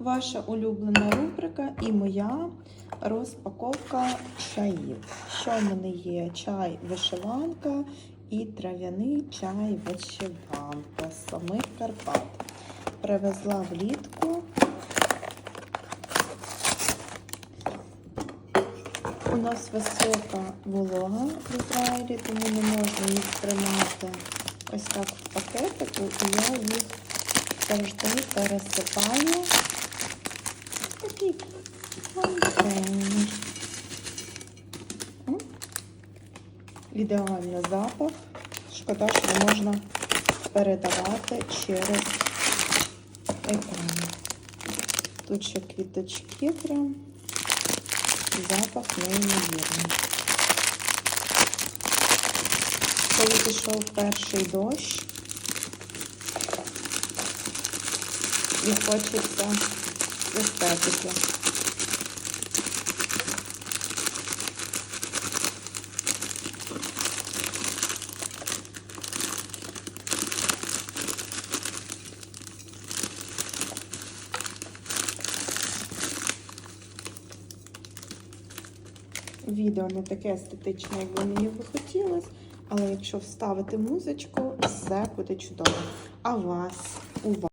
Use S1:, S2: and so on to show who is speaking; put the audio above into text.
S1: ваша улюблена рубрика і моя розпаковка чаїв. Що в мене є? Чай вишиванка і трав'яний чай вишиванка з самих Карпат. Привезла влітку. У нас висока волога в Ізраїлі, тому не можна їх тримати ось так в пакетику, і я їх завжди пересипаю такі контейнер. Ідеальний запах. Шкода, що можна передавати через екран. Тут ще квіточки прям. Запах неймовірний. Коли пішов перший дощ, і хочеться естетики. Відео не таке естетичне, як би мені би хотілося, але якщо вставити музичку, все буде чудово. А вас, у вас.